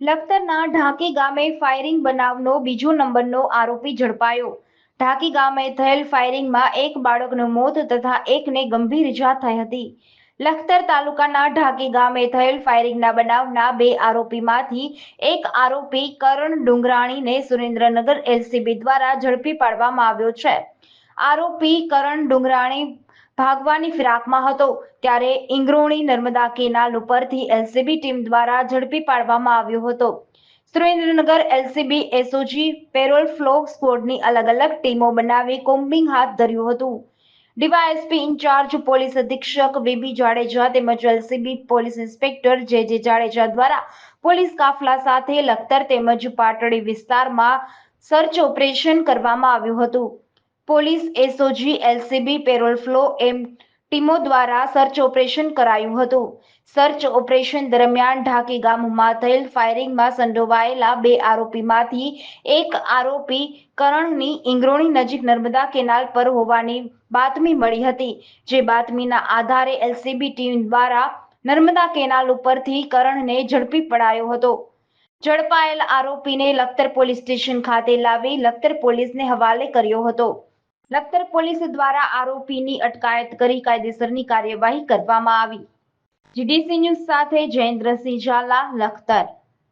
લખતરના ઢાંકી ગામે ફાયરિંગ બનાવનો બીજો નંબરનો આરોપી ઝડપાયો. ઢાંકી ગામે થયેલ ફાયરિંગમાં એક બાળકનું મોત તથા એકને ગંભીર ઇજા થઈ હતી. લખતર તાલુકાના ઢાંકી ગામે થયેલ ફાયરિંગના બનાવના બે આરોપીમાંથી એક આરોપી કરણ ડુંગરાણીને સુરેન્દ્રનગર એલસીબી દ્વારા ઝડપી પાડવામાં આવ્યો છે. આરોપી કરણ ડુંગરાણી ભાગવાની ફિરાકમાં હતો ત્યારે ઇંગ્રોણી નર્મદા કેનાલ ઉપરથી એલસીબી ટીમ દ્વારા ઝડપી પાડવામાં આવ્યો હતો. Surendranagar LCB SOG parole furlough સ્ક્વોડની અલગ અલગ ટીમો બનાવી કોમ્બિંગ હાથ ધર્યું હતું. ડીવાયએસપી ઇન્ચાર્જ પોલીસ અધિક્ષક વીબી જાડેજા તેમજ એલસીબી પોલીસ ઇન્સ્પેક્ટર જે જે જાડેજા દ્વારા પોલીસ કાફલા સાથે લખતર તેમજ પાટડી વિસ્તારમાં સર્ચ ઓપરેશન કરવામાં આવ્યું હતું. Police, SOG, LCB, parole furlough એમ ટીમો દ્વારા સર્ચ ઓપરેશન કરાયું હતું. સર્ચ ઓપરેશન દરમિયાન ઢાકી ગામમાં થયેલ ફાયરિંગમાં સંડોવાયેલા બે આરોપીમાંથી એક આરોપી કરણની ઇંગ્રોણી નજીક નર્મદા કેનાલ પર હોવાની બાતમી મળી હતી, જે બાતમીના આધારે એલસીબી ટીમ દ્વારા નર્મદા કેનાલ ઉપરથી કરણને ઝડપી પડાયો હતો. ઝડપાયેલ આરોપીને લખતર પોલીસ સ્ટેશન ખાતે લાવી લખતર પોલીસને હવાલે કર્યો હતો. લખતર પોલીસ દ્વારા આરોપીની અટકાયત કરી કાયદેસરની કાર્યવાહી કરવામાં આવી. જીડીસી ન્યૂઝ સાથે જયેન્દ્રસિંહ ઝાલા, લખતર.